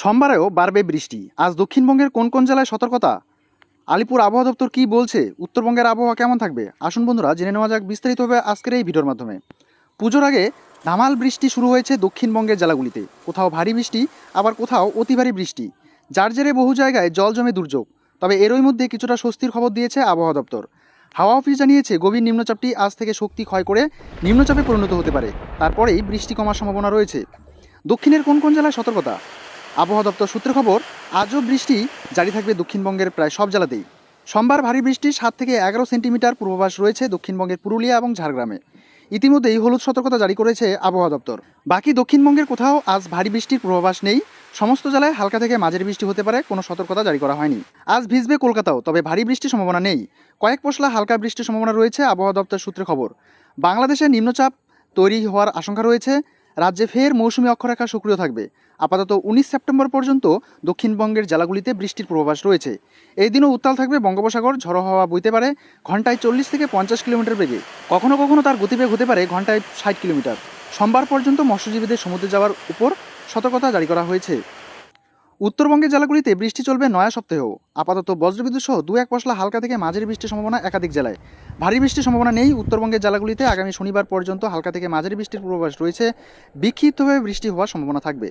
সোমবারেও বাড়বে বৃষ্টি। আজ দক্ষিণবঙ্গের কোন কোন জেলায় সতর্কতা? আলিপুর আবহাওয়া দপ্তর কী বলছে? উত্তরবঙ্গের আবহাওয়া কেমন থাকবে? আসুন বন্ধুরা, জেনে নেওয়া যাক বিস্তারিতভাবে আজকের এই ভিডিওর মাধ্যমে। পুজোর আগে ধামাল বৃষ্টি শুরু হয়েছে দক্ষিণবঙ্গের জেলাগুলিতে। কোথাও ভারী বৃষ্টি, আবার কোথাও অতি ভারী বৃষ্টি। যার জেরে বহু জায়গায় জল জমে দুর্যোগ। তবে এরই মধ্যে কিছুটা স্বস্তির খবর দিয়েছে আবহাওয়া দপ্তর। হাওয়া অফিস জানিয়েছে, গভীর নিম্নচাপটি আজ থেকে শক্তি ক্ষয় করে নিম্নচাপে পরিণত হতে পারে। তারপরেই বৃষ্টি কমার সম্ভাবনা রয়েছে। দক্ষিণের কোন কোন জেলায় সতর্কতা? আবহাওয়া দপ্তর সূত্রে খবর, আজও বৃষ্টি জারি থাকবে দক্ষিণবঙ্গের প্রায় সব জেলাতেই। সোমবার ভারী বৃষ্টি সাত থেকে এগারো সেন্টিমিটার পূর্বাভাস রয়েছে দক্ষিণবঙ্গের পুরুলিয়া এবং ঝাড়গ্রামে। ইতিমধ্যেই হলুদ সতর্কতা জারি করেছে আবহাওয়া দপ্তর। বাকি দক্ষিণবঙ্গের কোথাও আজ ভারী বৃষ্টির পূর্বাভাস নেই। সমস্ত জেলায় হালকা থেকে মাঝের বৃষ্টি হতে পারে, কোনো সতর্কতা জারি করা হয়নি। আজ ভিজবে কলকাতাও, তবে ভারী বৃষ্টির সম্ভাবনা নেই। কয়েক পশলা হালকা বৃষ্টির সম্ভাবনা রয়েছে আবহাওয়া দপ্তর সূত্রে খবর। বাংলাদেশে নিম্নচাপ তৈরি হওয়ার আশঙ্কা রয়েছে। রাজ্যে ফের মৌসুমি অক্ষরেখা সক্রিয় থাকবে। আপাতত উনিশ সেপ্টেম্বর পর্যন্ত দক্ষিণবঙ্গের জেলাগুলিতে বৃষ্টির পূর্বাভাস রয়েছে। এই দিনও উত্তাল থাকবে বঙ্গোপসাগর, ঝড়ো হাওয়া বইতে পারে, ঘন্টায় চল্লিশ থেকে পঞ্চাশ কিলোমিটার বেগে। কখনো কখনো তার গতিবেগ হতে পারে ঘন্টায় ষাট কিলোমিটার। সোমবার পর্যন্ত মৎস্যজীবীদের সমুদ্রে যাওয়ার উপর সতর্কতা জারি করা হয়েছে। উত্তরবঙ্গের জেলাগুলিতে বৃষ্টি চলবে নয়া সপ্তাহেও। আপাতত বজ্রবিদ্যুৎ সহ দু এক পশলা হালকা থেকে মাঝারি বৃষ্টির সম্ভাবনা একাধিক জেলায়। ভারী বৃষ্টির সম্ভাবনা নেই উত্তরবঙ্গের জেলাগুলিতে। আগামী শনিবার পর্যন্ত হালকা থেকে মাঝারি বৃষ্টির পূর্বাভাস রয়েছে। বিক্ষিপ্তভাবে বৃষ্টি হওয়ার সম্ভাবনা থাকবে।